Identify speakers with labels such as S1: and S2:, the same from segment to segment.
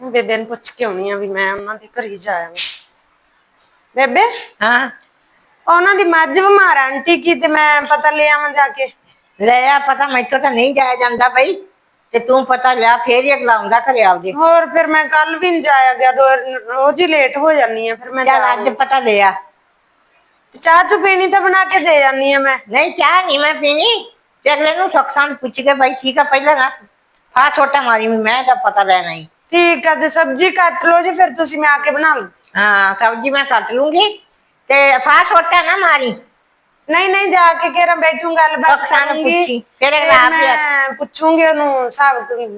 S1: ਬੇਬੇ ਨੂੰ ਪੁੱਛ ਕੇ ਆਉਣੀ ਆ ਵੀ ਮੈਂ ਉਹਨਾਂ ਦੇ ਘਰੇ ਜਾਇਆ ਬੇਬੇ?
S2: ਹਾਂ।
S1: ਉਹਨਾਂ ਦੀ ਮੱਝ ਬਿਮਾਰ ਆ ਆਂਟੀ ਕੀ ਤੇ ਮੈਂ ਪਤਾ ਲੈ ਆਵਾਂ ਜਾ ਕੇ।
S2: ਲੈ ਆ ਪਤਾ ਮੈਥੋਂ ਤਾਂ ਨਹੀਂ ਜਾਇਆ ਜਾਂਦਾ ਬਈ। ਤੇ ਤੂੰ ਪਤਾ ਲਿਆ ਫੇਰ ਹੀ ਅਗਲਾ ਆਉਂਦਾ ਘਰੇ ਆਪਦੇ।
S1: ਹੋਰ ਫਿਰ ਮੈਂ ਕੱਲ ਵੀ ਨੀ ਜਾਇਆ ਗਿਆ ਰੋ- ਰੋਜ਼ ਹੀ ਲੇਟ ਹੋ ਜਾਂਦੀ ਆ ਫਿਰ ਮੈਂ
S2: ਚੱਲ
S1: ਜਾ
S2: ਅੱਜ ਪਤਾ ਲਿਆ।
S1: ਤੇ ਚਾਹ ਚੁ ਪੀਣੀ ਤਾਂ ਬਣਾ ਕੇ ਦੇ ਜਾਂਦੀ ਆ ਮੈਂ।
S2: ਨਹੀਂ ਚਾਹ ਨਹੀਂ ਮੈਂ ਪੀਣੀ। ਤੇ ਅਗਲੇ ਨੂੰ ਸੁੱਖਸਾਨ ਪੁੱਛ ਕੇ ਬਾਈ ਠੀਕ ਆ ਪਹਿਲਾਂ ਨਾ ਆ ਛੋਟਾ ਮਾਰੀ ਵੀ ਮੈਂ ਦਾ ਪਤਾ ਲੈਣਾ ਹੀ।
S1: ਠੀਕ ਆ ਤੇ ਸਬਜ਼ੀ ਕੱਟ ਲਓ ਜੀ ਫਿਰ ਤੁਸੀਂ ਮੈਂ ਆ ਕੇ ਬਣਾ ਲਓ
S2: ਹਾਂ ਸਬਜ਼ੀ ਮੈਂ ਕੱਟ ਲੂੰਗੀ ਤੇ ਫਾ ਛੋਟਾ ਨਾ ਮਾਰੀ।
S1: ਨਹੀਂ ਨਹੀਂ ਜਾ ਕੇ ਕਿਹੜਾ ਬੈਠੂ ਗੱਲਬਾਤ
S2: ਬਖਸ਼ਾ ਨੂੰ ਪੁੱਛੀ, ਫਿਰ ਅਗਲਾ ਆਪ ਹੀ
S1: ਪੁੱਛੂੰਗੀ ਉਹਨੂੰ ਹਿਸਾਬ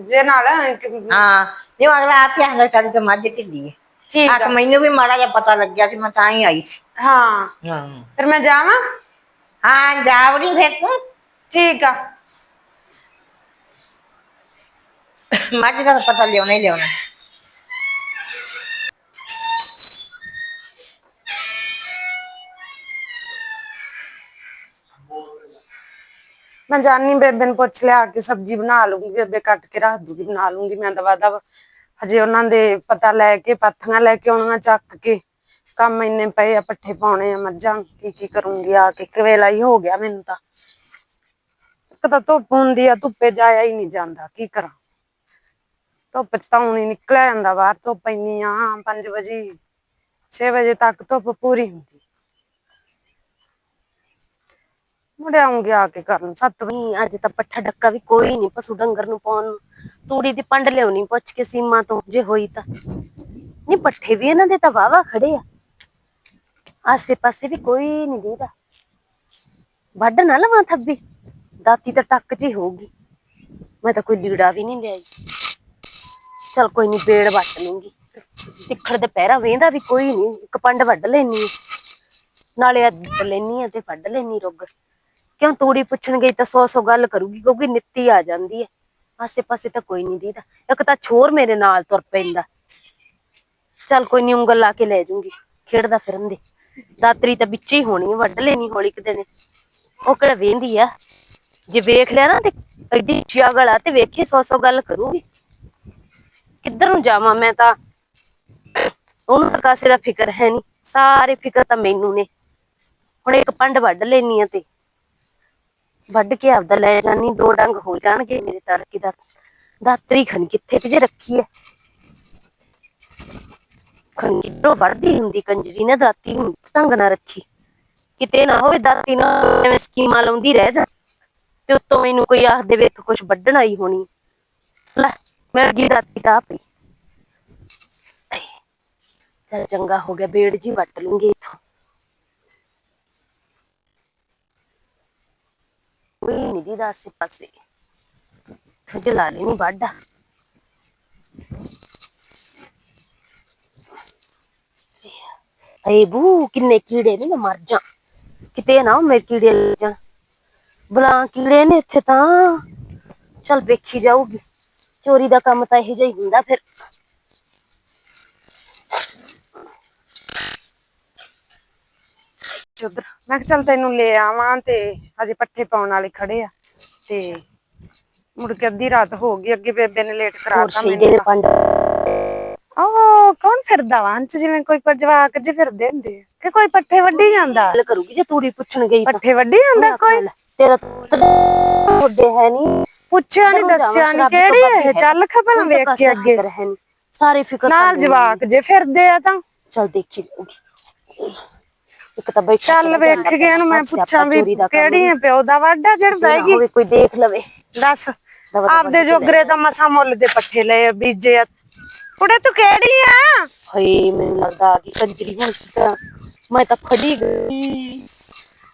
S1: ਜੇ ਨਾਲ
S2: ਹਾਂ ਨਹੀਂ ਅਗਲਾ ਆਪ ਹੀ ਆਂਦਾ ਸਾਡੀ ਤਾਂ ਮੱਝ ਢਿੱਲੀ ਹੈ
S1: ਠੀਕ
S2: ਆ
S1: ਆ।
S2: ਮੈਨੂੰ ਵੀ ਮਾੜਾ ਜਿਹਾ ਪਤਾ ਲੱਗਿਆ ਸੀ ਮੈਂ ਤਾਂ ਹੀ ਆਈ ਸੀ।
S1: ਹਾਂ
S2: ਹਾਂ।
S1: ਫਿਰ ਮੈਂ ਜਾਵਾਂ?
S2: ਹਾਂ ਜਾਵੜੀ ਫਿਰ ਤੂੰ।
S1: ਠੀਕ ਆ।
S2: ਮੱਝ ਦਾ ਪਤਾ ਲਿਆਉਣਾ ਹੀ ਲਿਆਉਣਾ।
S1: ਮੈਂ ਜਾਨੀ ਬੇਬੇ ਨੂੰ ਪੁੱਛ ਲਿਆ ਕਿ ਸਬਜ਼ੀ ਬਣਾ ਲੂੰਗੀ ਬੇਬੇ ਕੱਟ ਕੇ ਰੱਖ ਦੂਗੀ, ਬਣਾ ਲੂੰਗੀ ਮੈਂ ਦਵਾ ਦਵ, ਹਜੇ ਉਹਨਾਂ ਦੇ ਪਤਾ ਲੈ ਕੇ, ਪਾਥੀਆਂ ਲੈ ਕੇ ਆਉਣੀਆਂ ਚੱਕ ਕੇ। ਕੰਮ ਇੰਨੇ ਪਏ ਆ, ਪੱਠੇ ਪਾਉਣੇ ਆ ਮੱਝਾਂ, ਕੀ ਕੀ ਕਰੂੰਗੀ ਆ ਕੇ ਕਵੇਲਾ ਹੀ ਹੋ ਗਿਆ ਮੈਨੂੰ ਤਾਂ। ਇੱਕ ਤਾਂ ਧੁੱਪ ਹੁੰਦੀ ਆ, ਧੁੱਪੇ ਜਾਇਆ ਹੀ ਨਹੀਂ ਜਾਂਦਾ, ਕੀ ਕਰਾਂ। ਧੁੱਪ ਚ ਤਾਂ ਹੁਣ ਨਿਕਲਿਆ ਜਾਂਦਾ, ਬਾਹਰ ਧੁੱਪ ਇੰਨੀ ਆ 5 ਵਜੇ 6 ਵਜੇ ਤੱਕ ਧੁੱਪ ਪੂਰੀ ਹੁੰਦੀ। ਮੁੜ ਆਉਂਗੀ ਆ ਕੇ ਕਰਨ, ਸੱਤ ਵਜੇ।
S3: ਅੱਜ ਤਾਂ ਪੱਠਾ ਡੱਕਾ ਵੀ ਕੋਈ ਨਹੀਂ, ਪਸ਼ੂ ਡੰਗਰ ਨੂੰ ਪਾਉਣ ਨੂੰ। ਤੂੜੀ ਦੀ ਪੰਡ ਲਿਆਉਣੀ, ਪੁੱਛ ਕੇ ਸੀਮਾ ਤੋਂ, ਜੇ ਹੋਈ ਤਾਂ। ਨਹੀਂ, ਪੱਠੇ ਵੀ ਇਹਨਾਂ ਦੇ ਤਾਂ ਵਾਵਾ ਖੜੇ ਆ। ਆਸੇ ਪਾਸੇ ਵੀ ਕੋਈ ਨਹੀਂ ਦੀਦਾ। ਵੱਢ ਨਾ ਲਵਾਂ ਥੱਬੀ। ਦਾਤੀ ਤਾਂ ਟੱਕ ਜੀ ਹੋਊਗੀ। ਮੈਂ ਤਾਂ ਕੋਈ ਲੀੜਾ ਵੀ ਨਹੀਂ ਲਿਆਈ। ਚਲ ਕੋਈ ਨਹੀਂ ਪੇੜ ਵੱਟ ਲੂੰਗੀ। ਤਿੱਖੜ ਦੇ ਪੈਰਾ ਵੇਂਦਾ ਵੀ ਕੋਈ ਨਹੀਂ ਇੱਕ ਪੰਡ ਵੱਢ ਲੈਣੀ ਨਾਲੇ ਅੱਧ ਲੈਣੀ ਆ ਤੇ ਵੱਢ ਲੈਣੀ ਰੁੱਗ। ਕਿਉਂ ਤੂੜੀ ਪੁੱਛਣ ਗਈ ਤਾਂ ਸੌ ਸੌ ਗੱਲ ਕਰੂਗੀ ਕਿਉਂਕਿ ਨਿੱਤੀ ਆ ਜਾਂਦੀ ਹੈ ਆਸੇ ਪਾਸੇ ਤਾਂ ਕੋਈ ਨਹੀਂ ਦੀਦਾ। ਇੱਕ ਤਾਂ ਛੋਰ ਮੇਰੇ ਨਾਲ ਤੁਰ ਪੈਂਦਾ। ਚੱਲ ਕੋਈ ਨਹੀਂ ਉਂਗਲ ਲਾ ਕੇ ਲੈ ਜੂੰਗੀ। ਖੇਡਦਾ ਫਿਰਨ ਦੇ। ਦਾਤਰੀ ਤਾਂ ਵਿੱਚ ਹੀ ਹੋਣੀ ਹੈ, ਵੱਢ ਲੈਣੀ ਹੌਲੀ ਕਿਤੇ ਨੇ ਉਹ ਕਿਹੜਾ ਵੇਂਦੀ ਆ? ਜੇ ਵੇਖ ਲਿਆ ਨਾ ਤੇ ਐਡੀ ਚਿਆਗਲ ਆ ਤੇ ਵੇਖੀ ਸੌ ਸੌ ਗੱਲ ਕਰੂਗੀ। ਕਿੱਧਰ ਨੂੰ ਜਾਵਾਂ ਮੈਂ ਤਾਂ। ਉਹਨੂੰ ਤਾਂ ਕਾਸੇ ਦਾ ਫਿਕਰ ਹੈ ਨਹੀਂ। ਸਾਰੇ ਫਿਕਰ ਤਾਂ ਮੈਨੂੰ ਨੇ। ਹੁਣ ਇੱਕ ਪੰਡ ਵੱਢ ਲੈਣੀ ਆ ਤੇ। ਵੱਢ ਕੇ ਆਪਦਾ ਲੈ ਜਾਨੀ ਦੋ ਡੰਗ ਹੋ ਜਾਣਗੇ ਮੇਰੇ ਤੜਕੇ ਦਾ। ਦਾਤਰੀ ਖਨ ਕਿੱਥੇ ਕਿ ਜੇ ਰੱਖੀ ਐ ਖਨ ਕਿੱਧਰੋਂ ਵੜਦੀ ਹੁੰਦੀ ਕੰਜਰੀ ਨਾ। ਦਾਤੀ ਨੂੰ ਢੰਗ ਨਾ ਰੱਖੀ। ਕਿਤੇ ਨਾ ਹੋਵੇ ਦਾਤੀ ਨਾ ਐਵੇਂ ਸਕੀਮਾਂ ਲਾਉਂਦੀ ਰਹਿ ਜਾ। ਤੇ ਉੱਤੋਂ ਮੈਨੂੰ ਕੋਈ ਆਖ ਦੇਵੇ ਤੂੰ ਕੁਝ ਵੱਢਣਾ ਹੀ ਹੋਣੀ। ਲੈ ਮੈਂ ਜੀ ਦਾਤੀ ਤਾਂ ਪਈ ਚੱਲ ਚੰਗਾ ਹੋ ਗਿਆ, ਬੇੜ ਜੀ ਵੱਟ ਲੂੰਗੀ ਇਥੋਂ। ਕੋਈ ਨਹੀਂ ਦੀ ਆਸੇ ਪਾਸੇ। ਫਿਰ ਲਾ ਲੈਣੀ ਵਾਢਾ। ਏ ਬੂ, ਕਿੰਨੇ ਕੀੜੇ ਨੇ, ਮੈਂ ਮਰ ਜਾ ਕਿਤੇ ਨਾ ਮੇਰੇ ਕੀੜੇ ਲੱਗ ਜਾਣ। ਬਲਾ ਕੀੜੇ ਨੇ ਇੱਥੇ ਤਾਂ। ਚਲ ਵੇਖੀ ਜਾਊਗੀ। ਚੋਰੀ ਦਾ ਕੰਮ ਤਾਂ ਇਹੋ ਜਿਹਾ ਹੀ ਹੁੰਦਾ ਫਿਰ
S1: ਉਧਰ ਮੈਂ ਕਿਹਾ ਚੱਲ ਤੈਨੂੰ ਲੈ ਆਵਾਂ ਤੇ ਅਜੇ ਪੱਠੇ ਪਾਉਣ ਵਾਲੇ ਖੜੇ ਆ ਤੇ ਮੁੜ ਕੇ ਅੱਧੀ ਰਾਤ ਹੋ ਗਈ ਅੱਗੇ ਬੇਬੇ ਨੇ ਲੇਟ ਕਰਾਤਾ ਮੈਨੂੰ
S3: ਦੇ ਪੰਡ
S1: ਕੌਣ ਫਿਰਦਾ ਵਾ ਜਿਵੇਂ ਕੋਈ ਪਰ ਜਵਾਕ ਜੇ ਫਿਰਦੇ ਹੁੰਦੇ ਆ ਕਿ ਕੋਈ ਪੱਠੇ ਵੱਢੀ ਜਾਂਦਾ
S3: ਗੱਲ ਕਰੂਗੀ ਜੇ ਤੂੜੀ ਪੁੱਛਣ ਗਈ ਤਾਂ
S1: ਪੱਠੇ ਵੱਢੀ ਜਾਂਦਾ ਕੋਈ
S3: ਤੇਰਾ ਵੱਡੇ ਹੈ ਨਹੀਂ
S1: ਪੁੱਛਿਆ ਨਹੀਂ ਦੱਸਿਆ ਨਹੀਂ ਕਿਹੜੀ ਹੈ। ਚੱਲ ਖਬਰ ਵੇਖ ਕੇ ਅੱਗੇ।
S3: ਸਾਰੇ ਫਿਕਰ
S1: ਨਾਲ ਜਵਾਕ ਜੇ ਫਿਰਦੇ ਆ ਤਾਂ।
S3: ਚਲ ਦੇਖੀ ਜਾਊਗੀ। ਇੱਕ ਤਾਂ ਬੈਠਾ
S1: ਚੱਲ ਵੇਖ
S3: ਜਾਂਦਾ
S1: ਗਿਆ ਨੂੰ ਮੈਂ ਪੁੱਛਾਂ ਵੀ ਕਿਹੜੀ ਹੈ ਪਿਓ ਦਾ ਵਾਢਾ ਜਿਹੜਾ ਬਹਿ ਗਈ।
S3: ਕੋਈ ਦੇਖ ਲਵੇ।
S1: ਦੱਸ ਆਪਦੇ ਜੋਗਰੇ ਤਾਂ ਮਸਾ ਮੁੱਲ ਦੇ ਪੱਠੇ ਲਏ ਆ, ਬੀਜੇ ਆ। ਕੁੜੇ ਤੂੰ ਕਿਹੜੀ ਆ?
S3: ਹਏ ਮੈਨੂੰ ਲੱਗਦਾ ਕਿ ਕੰਜਰੀ ਹੁਣ ਤਾਂ ਮੈਂ ਤਾਂ ਫੜੀ ਗਈ।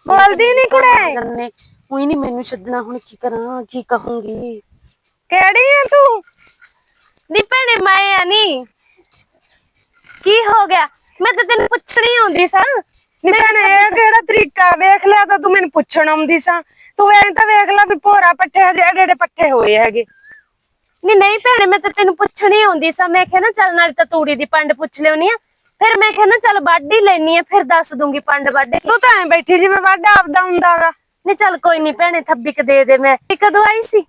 S1: ਬੋਲਦੀ ਨਹੀਂ ਕੁੜੇ।
S3: ਉਹੀ ਨਹੀਂ ਮੈਨੂੰ ਛੱਡਣਾ ਹੁਣ ਕੀ ਕਰਾਂ ਕੀ ਕਹੂੰਗੀ?
S1: ਕਿਹੜੀ ਆ ਤੂੰ?
S3: ਨੀ ਭੈਣੇ ਮੈਂ ਆ ਨੀ। ਕੀ ਹੋ ਗਿਆ? ਮੈਂ ਤਾਂ ਤੈਨੂੰ ਪੁੱਛਣੀ ਆਉਂਦੀ ਸਾਂ।
S1: ਨੀ ਭੈਣੇ ਇਹ ਕਿਹੜਾ ਤਰੀਕਾ ਵੇਖ ਲਿਆ ਤਾਂ ਤੂੰ ਮੈਨੂੰ ਪੁੱਛਣ ਆਉਂਦੀ ਸਾਂ। ਤੂੰ ਐਂ ਤਾਂ ਵੇਖ ਲੈ ਵੀ ਭੋਰਾ ਪੱਠੇ ਹਜੇ ਏਡੇ ਏਡੇ ਪੱਠੇ ਹੋਏ ਹੈਗੇ।
S3: ਨੀ ਨਹੀਂ ਭੈਣੇ ਮੈਂ ਤਾਂ ਤੈਨੂੰ ਪੁੱਛਣੀ ਆਉਂਦੀ ਸਾਂ। ਮੈਂ ਕਿਹਾ ਨਾ ਚੱਲ ਨਾਲ ਤਾਂ ਤੂੜੀ ਦੀ ਪੰਡ ਪੁੱਛ ਲਿਉਣੀ ਆ। ਫਿਰ ਮੈਂ ਕਿਹਾ ਨਾ ਚੱਲ ਵੱਢ ਹੀ ਲੈਣੀ ਆ ਫਿਰ ਦੱਸ ਦੂੰਗੀ ਪੰਡ ਵੱਢ ਕੇ।
S1: ਤੂੰ ਤਾਂ ਐਂ ਬੈਠੀ ਜਿਵੇਂ ਵਾਢਾ ਆਪਦਾ ਹੁੰਦਾਗਾ
S3: ਨਹੀਂ ਚੱਲ ਕੋਈ ਨਹੀਂ ਭੈਣੇ ਥੱਬੀ ਕ ਦੇ ਦੇ ਮੈਂ। ਇਹ ਕਦੋਂ ਆਈ ਸੀ?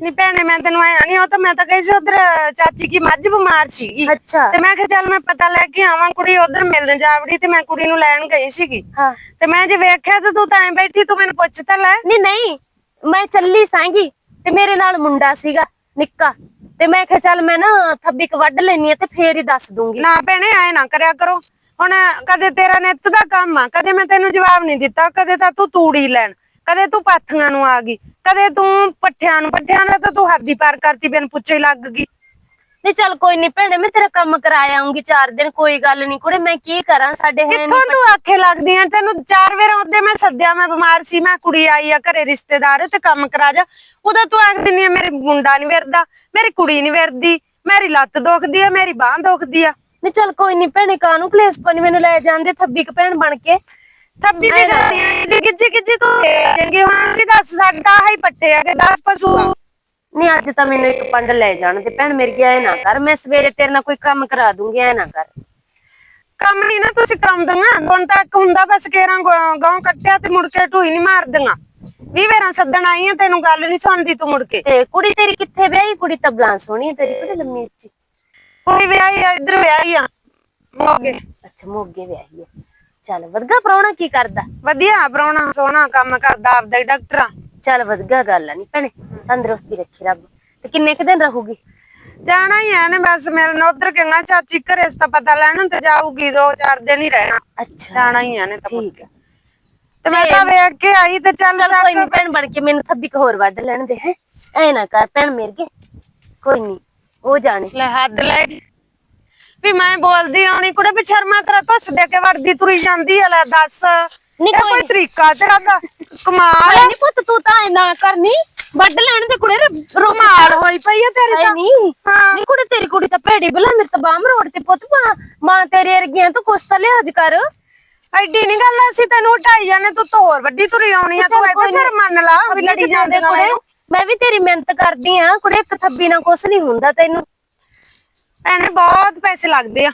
S1: ਨਹੀਂ ਭੈਣੇ ਮੈਂ ਤੈਨੂੰ ਆਇਆ ਨਹੀਂ ਉਹ ਤਾਂ ਮੈਂ ਤਾਂ ਕਹੀ ਸੀ ਉਧਰ ਚਾਚੀ ਕੀ ਮੱਝ ਬਿਮਾਰ ਸੀਗੀ।
S3: ਅੱਛਾ।
S1: ਤੇ ਮੈਂ ਕਿਹਾ ਚੱਲ ਮੈਂ ਪਤਾ ਲੈ ਕੇ ਆਵਾਂ ਕੁੜੀ ਉਧਰ ਮਿਲਣ ਜਾਵੜੀ ਤੇ ਮੈਂ ਕੁੜੀ ਨੂੰ ਲੈਣ ਗਈ ਸੀਗੀ।
S3: ਹਾਂ।
S1: ਤੇ ਮੈਂ ਜੇ ਵੇਖਿਆ ਤਾਂ ਤੂੰ ਤਾਂ ਐਂ ਬੈਠੀ ਤੂੰ ਮੈਨੂੰ ਪੁੱਛ ਤਾਂ ਲੈ।
S3: ਨਹੀਂ ਨਹੀਂ ਮੈਂ ਚੱਲੀ ਸਾਂਗੀ ਤੇ ਮੇਰੇ ਨਾਲ ਮੁੰਡਾ ਸੀਗਾ ਨਿੱਕਾ। ਤੇ ਮੈਂ ਕਿਹਾ ਚੱਲ ਮੈਂ ਨਾ ਥੱਬੀ ਕ ਵੱਢ ਲੈਣੀ ਆ ਤੇ ਫੇਰ ਹੀ ਦੱਸ ਦੂੰਗੀ।
S1: ਨਾ ਭੈਣੇ ਐ ਨਾ ਕਰਿਆ ਕਰੋ। ਹੁਣ ਕਦੇ ਤੇਰਾ ਨਿੱਤ ਦਾ ਕੰਮ ਆ ਕਦੇ ਮੈਂ ਤੈਨੂੰ ਜਵਾਬ ਨਹੀਂ ਦਿੱਤਾ ਕਦੇ ਤਾਂ ਤੂੰ ਤੂੜੀ ਲੈਣ ਕਦੇ ਤੂੰ ਪਾਥੀਆਂ ਨੂੰ ਆ ਗਈ ਕਦੇ ਤੂੰ ਪੱਠਿਆਂ ਨੂੰ ਪੱਠਿਆਂ ਦਾ ਤਾਂ ਤੂੰ ਹੱਦ ਹੀ ਪਾਰ ਕਰਤੀ ਬਿਨ ਪੁੱਛੇ ਲੱਗ ਗਈ।
S3: ਨਹੀਂ ਚੱਲ ਕੋਈ ਨਹੀਂ ਭੈਣੇ ਮੈਂ ਤੇਰਾ ਕੰਮ ਕਰਾ ਆਉਂਗੀ ਚਾਰ ਦਿਨ ਕੋਈ ਗੱਲ ਨਹੀਂ ਕੁੜੇ ਮੈਂ ਕੀ ਕਰਾਂ ਸਾਡੇ ਹੈ
S1: ਕਿੱਥੋਂ ਤੂੰ ਆਖੇ ਲੱਗਦੀ ਆ? ਤੈਨੂੰ ਚਾਰ ਵਾਰ ਉਹਦੇ ਮੈਂ ਸੱਦਿਆ ਮੈਂ ਬਿਮਾਰ ਸੀ ਮੈਂ ਕੁੜੀ ਆਈ ਆ ਘਰੇ ਰਿਸ਼ਤੇਦਾਰ ਤੇ ਕੰਮ ਕਰਾ ਜਾ। ਉਹਦਾ ਤੂੰ ਆਖ ਦਿੰਦੀ ਆ ਮੇਰੇ ਮੁੰਡਾ ਨਹੀਂ ਵਿਰਦਾ ਮੇਰੀ ਕੁੜੀ ਨਹੀਂ ਵਿਰਦੀ ਮੇਰੀ ਲੱਤ ਦੁਖਦੀ ਆ ਮੇਰੀ ਬਾਹ ਦੁਖਦੀ ਆ।
S3: ਨਹੀਂ ਚੱਲ ਕੋਈ ਨਹੀਂ ਭੈਣੇ ਕਾਨੂੰ ਕਲੇਸ਼ ਪਨ ਮੈਨੂੰ ਲੈ ਜਾਂਦੇ ਥੱਬੀ ਕ ਭੈਣ ਬਣ ਕੇ।
S1: ਥੱਬੀ ਦੀ ਨਹੀਂ ਕਿੱਜੀ ਕਿੱਜੀ ਤੂੰ ਚੰਗੇ ਹੁਣ ਅਸੀਂ ਦੱਸ ਸਾਡਾ ਹੀ ਪੱਟੇ ਆ ਕਿ 10 ਪਸ਼ੂ।
S3: ਨਹੀਂ ਅੱਜ ਤਾਂ ਮੈਨੂੰ ਇੱਕ ਪੰਡ ਲੈ ਜਾਣ ਤੇ ਭੈਣ ਮੇਰੀ ਐ ਨਾ ਕਰ ਮੈਂ ਸਵੇਰੇ ਤੇਰੇ ਨਾਲ ਕੋਈ ਕੰਮ ਕਰਾ ਦੂੰਗੀ ਐ ਨਾ ਕਰ।
S1: ਕੰਮ ਨਹੀਂ ਨਾ ਤੁਸੀਂ ਕਰਾਉਂਦੀਆਂ ਹੁਣ ਤੱਕ ਹੁੰਦਾ ਬਸ ਕੇਰਾਂ ਗਾਉਂ ਕੱਟਿਆ ਤੇ ਮੁੜ ਕੇ ਢੂਈ ਨਹੀਂ ਮਾਰਦੀਆਂ ਵੀ ਵੇਰਾਂ ਸੱਦਣ ਆਈ ਆ ਤੈਨੂੰ ਗੱਲ ਨਹੀਂ ਸੁਣਦੀ ਤੂੰ ਮੁੜ ਕੇ।
S3: ਤੇ ਕੁੜੀ ਤੇਰੀ ਕਿੱਥੇ ਵਿਆਹੀ? ਕੁੜੀ ਤਾਂ ਬਲਾਂ ਸੋਹਣੀ ਤੇਰੀ ਬੜੀ ਲੰਮੀ ਉੱਚੀ।
S1: ਕੁੜੀ ਵਿਆਹੀ ਆ ਇੱਧਰ ਵਿਆਹੀ ਆ ਮੋਗੇ।
S3: ਅੱਛਾ ਮੋਗੇ ਵਿਆਹੀ ਹੈ ਚੱਲ ਵਧਗਾ ਪ੍ਰਾਹੁਣਾ ਕੀ ਕਰਦਾ?
S1: ਵਧੀਆ ਪ੍ਰਾਹੁਣਾ ਸੋਹਣਾ ਕੰਮ ਕਰਦਾ ਆਪਦਾ ਹੀ ਡਾਕਟਰ ਆ।
S3: ਚੱਲ ਵਧਗਾ ਗੱਲ ਆ ਨਹੀਂ ਭੈਣੇ ਤੰਦਰੁਸਤੀ ਰੱਖੀ ਰੱਬ। ਤੇ ਕਿੰਨੇ ਕੁ ਦਿਨ ਰਹੂਗੀ?
S1: ਜਾਣਾ ਹੀ ਐ ਨੇ ਬਸ ਮੇਰੇ ਨਾਲ ਉਧਰ ਕਹਿੰਗਾ ਚਾਚੀ ਘਰੇ ਇਸ ਤਾਂ ਪਤਾ ਲੈਣ ਤੇ ਜਾਊਗੀ ਦੋ ਚਾਰ ਦਿਨ ਹੀ ਰਹਿਣਾ।
S3: ਅੱਛਾ।
S1: ਜਾਣਾ ਹੀ ਐ ਨੇ ਤਾਂ
S3: ਠੀਕ ਹੈ
S1: ਤੇ ਮੈਂ ਤਾਂ ਵੇਖ ਕੇ ਆਈ ਤੇ ਚੱਲ
S3: ਚੱਲ ਕੋਈ ਨਹੀਂ ਭੈਣ ਬਣ ਕੇ ਮੈਨੂੰ ਥੱਬੀ ਕ ਹੋਰ ਵੱਢ ਲੈਣ ਦੇ ਹੈ। ਐ ਨਾ ਕਰ ਭੈਣ ਮੇਰੇ ਕੇ ਕੋਈ ਨਹੀਂ ਉਹ ਜਾਣੇ।
S1: ਲੈ ਹੱਦ ਲੈ। ਗਈ। ਵੀ ਮੈਂ ਬੋਲਦੀ ਆਉਣੀ ਕੁੜੇ ਵੀ ਸ਼ਰਮਾ ਤੇਰਾ ਧੁੱਸ ਦੇ ਕੇ ਵਰਦੀ ਤੁਰੀ ਜਾਂਦੀ ਆ ਲੈ ਦੱਸ।
S3: ਨੀ
S1: ਇਹ
S3: ਕੋਈ
S1: ਕੋਈ ਤਰੀਕਾ ਤੇਰਾ ਤਾਂ ਕਮਾਲ।
S3: ਨਹੀਂ ਪੁੱਤ ਤੂੰ ਤਾਂ ਐ ਨਾ ਕਰਨੀ ਵੱਢ ਲੈਣ ਦੇ ਕੁੜੇ ਰੋ
S1: ਕਮਾਲ ਹੋਈ ਪਈ ਆ ਤੇਰੀ ਤਾਂ।
S3: ਨਹੀਂ
S1: ਹਾਂ।
S3: ਨਹੀਂ ਕੁੜੇ ਤੇਰੀ ਕੁੜੀ ਤਾਂ ਭੈੜੀ ਬਲਾ ਮੇਰੇ ਤਾਂ ਬਾਮ ਰੋਡ ਤੇ ਪੁੱਤ ਮਾਂ ਮਾਂ ਤੇਰੇ ਵਰਗੀਆਂ ਤੂੰ ਕੁਛ ਤਾਂ ਲਿਹਾਜ਼ ਕਰ।
S1: ਐਡੀ ਨਹੀਂ ਗੱਲ ਅਸੀਂ ਤੈਨੂੰ ਹਟਾਈ ਜਾਂਦੇ ਤੂੰ ਤਾਂ ਹੋਰ ਵੱਡੀ ਤੁਰੀ ਆਉਣੀ ਆ ਤੂੰ ਇੱਥੇ ਸ਼ਰਮ ਮੰਨ ਲਾ ਵੀ ਲੜੀ ਜਾਂਦੇ
S3: ਕੁੜੇ ਮੈਂ ਵੀ ਤੇਰੀ ਮਿਹਨਤ ਕਰਦੀ ਆ ਕੁੜੇ ਇੱਕ ਥੱਬੀ ਨਾਲ ਕੁਛ ਨਹੀਂ ਹੁੰਦਾ ਤੈਨੂੰ।
S1: ਭੈਣੇ ਬਹੁਤ ਪੈਸੇ ਲੱਗਦੇ ਆ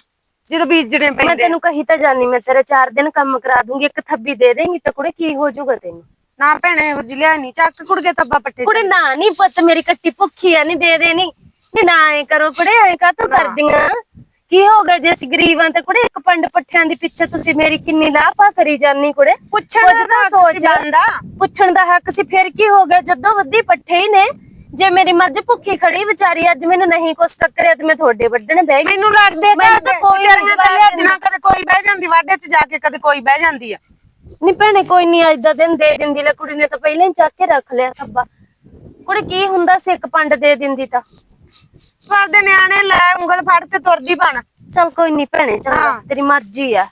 S1: ਜਦੋਂ ਬੀਜਣੇ
S3: ਮੈਂ
S1: ਪੈਂਦੇ
S3: ਤੈਨੂੰ ਕਹੀ ਤਾਂ ਜਾਨੀ ਮੈਂ ਤੇਰੇ ਚਾਰ ਦਿਨ ਕੰਮ ਕਰਾ ਦੂੰਗੀ ਇੱਕ ਥੱਬੀ ਦੇ ਦੇਂਗੀ ਤਾਂ ਕੁੜੇ ਕੀ ਹੋ ਜਾਊਗਾ ਤੈਨੂੰ?
S1: ਨਾ ਭੈਣੇ ਇਹੋ ਜਿਹੀ ਲਿਆ ਨਹੀਂ ਚੱਕ ਕੁੜਗੇ ਤੱਬਾ ਪੱਟੇ।
S3: ਕੁੜੇ ਨਾ ਨਹੀਂ ਪੁੱਤ ਮੇਰੀ ਕੱਟੀ ਭੁੱਖੀ ਆ ਨਹੀਂ ਦੇ ਦੇ ਨਹੀਂ ਨਹੀਂ ਨਾ ਐ ਕਰੋ ਕੁੜੇ ਐ ਕਾ ਤੂੰ ਕਰਦੀਆਂ? ਕੀ ਹੋ ਗਿਆ ਜੇ ਅਸੀਂ ਗਰੀਬਾਂ ਤੇ ਕੁੜੇ ਇੱਕ ਪੰਡ ਪੱਠਿਆਂ ਦੀ ਪਿੱਛੇ ਤੁਸੀਂ ਮੇਰੀ ਕਿੰਨੀ ਲਾਪਾ ਕਰੀ ਜਾਨੀ ਕੁੜੇ?
S1: ਪੁੱਛਣ ਦਾ
S3: ਤਾਂ
S1: ਹੱਕ
S3: ਸੋਚ
S1: ਸੀ ਬਣਦਾ।
S3: ਪੁੱਛਣ ਦਾ ਹੱਕ ਸੀ ਫਿਰ ਕੀ ਹੋ ਗਿਆ? ਜਦੋਂ ਵੱਡੀ ਪੱਠੇ ਹੀ ਨੇ ਜੇ ਮੇਰੀ ਮੱਝ ਭੁੱਖੀ ਖੜੀ ਵਿਚਾਰੀ ਅੱਜ ਮੈਨੂੰ ਨਹੀਂ ਕੁਛ ਟੱਕਰਿਆ ਤੇ ਮੈਂ ਤੁਹਾਡੇ ਵੱਢਣ ਬਹਿ ਗਈ।
S1: ਮੈਨੂੰ ਲੜਦੇ
S3: ਮੈਨੂੰ ਤਾਂ ਕੋਈ
S1: ਤੇਰੀਆਂ ਤਾਂ ਲਿਆਜਣਾ ਕਦੇ ਕੋਈ ਬਹਿ ਜਾਂਦੀ ਵਾਢੇ 'ਚ ਜਾ ਕੇ ਕਦੇ ਕੋਈ ਬਹਿ ਜਾਂਦੀ ਆ।
S3: ਨਹੀਂ ਭੈਣੇ ਕੋਈ ਨਹੀਂ ਅੱਜ ਦਾ ਦਿਨ ਦੇ ਦਿੰਦੀ ਲੈ ਕੁੜੀ ਨੇ ਤਾਂ ਪਹਿਲਾਂ ਹੀ ਚੱਕ ਕੇ ਰੱਖ ਲਿਆ ਸੱਬਾ ਕੁੜੀ ਕੀ ਹੁੰਦਾ ਸੀ ਇੱਕ ਪੰਡ ਦੇ ਦਿੰਦੀ ਤਾਂ?
S1: ਆਪਦੇ ਨਿਆਣੇ ਲੈ ਉਂਗਲ ਫੜ ਤੇ ਤੁਰਦੀ ਬਣ।
S3: ਚਲ ਕੋਈ ਨਹੀਂ ਭੈਣੇ ਚੰਗਾ। ਤੇਰੀ ਮਰਜ਼ੀ ਆ।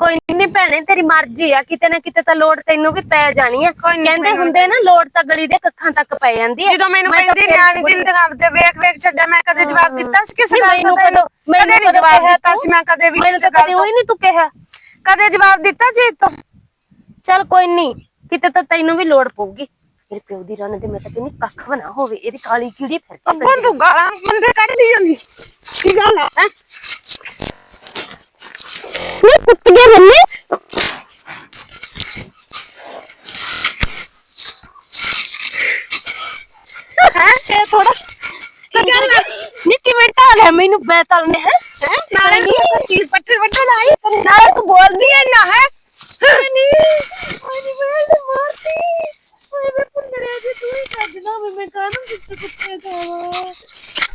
S3: ਕੋਈ ਨਹੀਂ ਭੈਣੇ ਤੇਰੀ ਮਰਜ਼ੀ ਆ। ਕਿਤੇ ਨਾ ਕਿਤੇ ਤਾਂ ਲੋੜ ਤੈਨੂੰ ਵੀ ਪੈ ਜਾਣੀ ਆ। ਕਹਿੰਦੇ ਹੁੰਦੇ ਨਾ ਲੋੜ ਤਾਂ ਗਲੀ ਦੇ ਕੱਖਾਂ ਤੱਕ ਪੈ ਜਾਂਦੀ ਆ।
S1: ਜਦੋਂ ਮੈਨੂੰ ਕਹਿੰਦੀ ਨਿਆਣੀ ਦਿਨ ਦਿਖਾਵ ਤੇ ਵੇਖ ਵੇਖ ਛੱਡਿਆ ਮੈਂ ਕਦੇ ਜਵਾਬ ਦਿੱਤਾ ਸੀ ਕਿਸੇ ਗੱਲ ਦਾ? ਤੈਨੂੰ?
S3: ਕਦੋਂ-
S1: ਨਹੀਂ ਜਵਾਬ ਦਿੱਤਾ? ਸੀ ਮੈਂ ਕਦੇ ਵੀ
S3: ਮੈਨੂੰ ਤਾਂ ਕਦੇ ਉਹੀ ਨਹੀਂ ਤੂੰ ਕਿਹਾ।
S1: ਕਦੇ ਜਵਾਬ ਦਿੱਤਾ ਜੀ ਤੋਂ
S3: ਚਲ ਕੋਈ ਨਹੀਂ ਕਿਤੇ ਤਾਂ ਤੈਨੂੰ ਵੀ ਲੋੜ ਪਊਗੀ। ਮੇਰੇ ਪਿਓ ਦੀ ਰਨ ਤੇ ਮੈਂ ਤਾਂ ਕਹਿੰਦੀ ਕੱਖ ਬਣਾ ਹੋਵੇ ਇਹਦੀ ਕਾਲੀ ਕੀੜੀ ਫਿਰ
S1: ਅੱਬੋਂ ਤੂੰ ਗਾਲਾਂ ਬੰਦੇ ਕੱਢਦੀ ਜਾਂਦੀ। ਕੀ ਗੱਲ ਹੈਂ?
S3: ਨਹੀਂ ਕੁੱਤੀਏ ਬੰਨੇ।
S1: ਹੈਂ? ਇਹ ਥੋੜਾ ਕੀ ਗੱਲ ਆ
S3: ਨੀ ਕਿਵੇਂ ਢਾਲਿਆ ਮੈਨੂੰ ਬੈਤਲ ਨੇ ਹੈ?
S1: ਨਾਲੇ ਤੂੰ ਚੀਜ਼ ਪੱਠੇ ਵੱਢਣ ਆਈ। ਨਾਲੇ ਤੂੰ ਬੋਲਦੀ ਐ ਨਾ ਹੈ?
S3: ਨਹੀਂ। ਅਰੇ ਮੈਂ ਤਾਂ ਮਾਰਤੀ ਮੈਂ ਕਾਹਨੂੰ ਕਿੱਥੇ ਕੁੱਤੇ ਖਾਵਾ?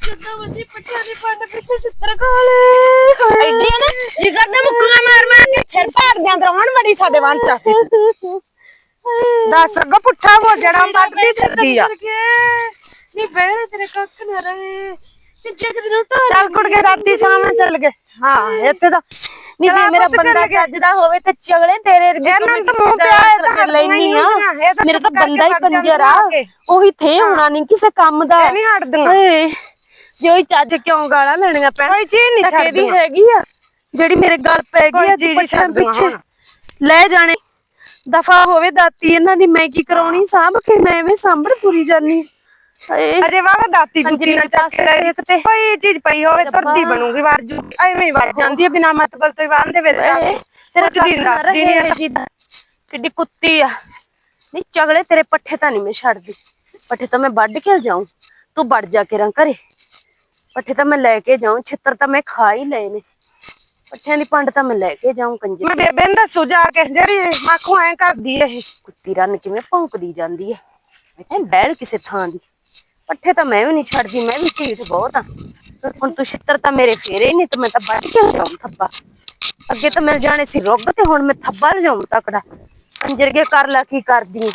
S3: ਜਿੱਦਾਂ ਵੱਡੀ ਪੱਟਿਆਂ ਦੀ ਪੰਡ ਪਿੱਛੇ ਚਿੱਤਰ ਖਾਲੇ
S1: ਐਡੀ ਨਾ ਜਿਗਰ ਦੇ ਮੁੱਕੀਆਂ ਮਾਰ ਮਾਰ ਕੇ ਸਿਰ ਪਾੜ ਦਿਆਂ ਹੁਣ ਬੜੀ ਸਾਡੇ ਵਾਂ ਚ ਦੱਸ ਅੱਗੋਂ ਪੁੱਠਾ ਹੋ ਜੜਾ ਪੱਟਦੀ ਫਿਰਦੀ ਆ।
S3: ਨਹੀਂ ਬਹਿਰੇ ਤੇਰੇ ਕੱਖ ਨਾ ਰਹੇ।
S1: ਚੱਲ ਕੁੜ ਕੇ ਰਾਤੀ ਸ਼ਾਮ ਨੂੰ ਚੱਲ ਗਏ। ਹਾਂ ਇੱਥੇ ਤਾਂ
S3: ਨਹੀਂ ਜੇ ਮੇਰਾ ਬੰਦਾ। ਚੱਜਦਾ ਹੋਵੇ ਤੇ ਚਗਲੇ ਤੇਰੇ
S1: ਇਹਨਾਂ ਨੂੰ ਤਾਂ ਮੂੰਹ ਪਿਆ ਤਾਂ
S3: ਲੈਣੀ ਆ।
S1: ਹੀ
S3: ਮੇਰਾ ਤਾਂ ਬੰਦਾ ਹੀ ਕੰਜਰ ਆ। ਉਹੀ ਥੇ ਹੋਣਾ ਨਹੀਂ ਕਿਸੇ ਕੰਮ ਦਾ।
S1: ਨਹੀਂ ਹਟਦੀਆਂ।
S3: ਓਏ ਜੇ ਉਹੀ ਚੱਜ ਕਿਉਂ ਗਾਲਾਂ ਲੈਣੀਆਂ ਪੈਣ?
S1: ਕੋਈ ਚੀਜ਼ ਨਹੀਂ ਛੱਡਦੀਆਂ।
S3: ਹੈਗੀ ਆ? ਜਿਹੜੀ ਮੇਰੇ ਗੱਲ ਪੈ ਗਈ ਅੱਜ
S1: ਹੀ
S3: ਪੱਛਾਂ ਪਿੱਛੇ। ਲੈ ਜਾਣੇ। ਦਫਾ ਹੋਵੇ ਦਾਤੀ ਇਹਨਾਂ ਦੀ ਮੈਂ ਕੀ ਕਰਾਉਣੀ? ਸਾਂਭ ਕੇ ਮੈਂ ਐਵੇਂ ਸਾਂਭੜ ਪੂਰੀ ਜਾਨੀ
S1: ਅਜੇ ਵਾਵਾ ਦਾਤੀ ਦੂਤੀ ਨਾ ਚੱਕ ਲੈ। ਕੋਈ ਚੀਜ਼ ਪਈ ਹੋਵੇ ਤੁਰਦੀ ਬਣੂਗੀ ਵਾਰ ਜੂ ਐਵੇਂ ਹੀ ਵੜ ਜਾਂਦੀ ਹੈ ਬਿਨਾ ਮਤਲਬ ਤੋਂ ਹੀ ਵਾਹਨ ਦੇ ਵਿੱਚ।
S3: ਤੇਰਾ ਕੱਖ ਨਾ ਰਹੇ ਕਿੱਡੀ ਕੁੱਤੀ ਆ। ਨਹੀਂ ਚਗਲੇ ਤੇਰੇ ਪੱਠੇ ਤਾਂ ਨਹੀਂ ਮੈਂ ਛੱਡਦੀ। ਪੱਠੇ ਤਾਂ ਮੈਂ ਵੱਢ ਕੇ ਜਾਉਂ ਤੂੰ ਵੜ ਜਾ ਕੇ ਰਾਂ ਘਰੇ। ਪੱਠੇ ਤਾਂ ਮੈਂ ਲੈ ਕੇ ਜਾਉਂ ਛਿੱਤਰ ਤਾਂ ਮੈਂ ਖਾ ਹੀ ਲਏ ਨੇ। ਪੱਠਿਆਂ ਦੀ ਪੰਡ ਤਾਂ ਮੈਂ ਲੈ ਕੇ ਜਾਉਂ ਕੰਜੇ
S1: ਮੈਂ ਬੇਬੇ ਨੂੰ ਦੱਸੂ ਜਾ ਕੇ ਜਿਹੜੀ ਮਾਖੂ ਐ ਕਰਦੀ ਇਹ।
S3: ਕੁੱਤੀ ਰਨ ਕਿਵੇਂ ਭੌਂਕਦੀ ਜਾਂਦੀ ਹੈ? ਮੈਂ ਬੈਠ ਕਿਸੇ ਥਾਂ ਦੀ। ਪੱਠੇ ਤਾਂ ਮੈਂ ਵੀ ਨਹੀਂ ਛੱਡਦੀ, ਮੈਂ ਵੀ ਢੀਠ ਬਹੁਤ ਆ। ਹੁਣ ਤੂੰ ਛਿੱਤਰ ਤਾਂ ਮੇਰੇ ਫੇਰੇ ਹੀ ਨਹੀਂ, ਤੇ ਮੈਂ ਤਾਂ ਵੱਢ ਕੇ ਜਾਉਂ ਥੱਬਾ। ਅੱਗੇ ਤਾਂ ਮਿਲ ਜਾਣੇ ਸੀ ਰੁੱਗ, ਤੇ ਹੁਣ ਮੈਂ ਥੱਬਾ ਲਿਜਾਉਂ ਤਕੜਾ। ਕੰਜਰ ਕੇ ਕਰ ਲੈ ਕੀ ਕਰਦੀ ਆਂ।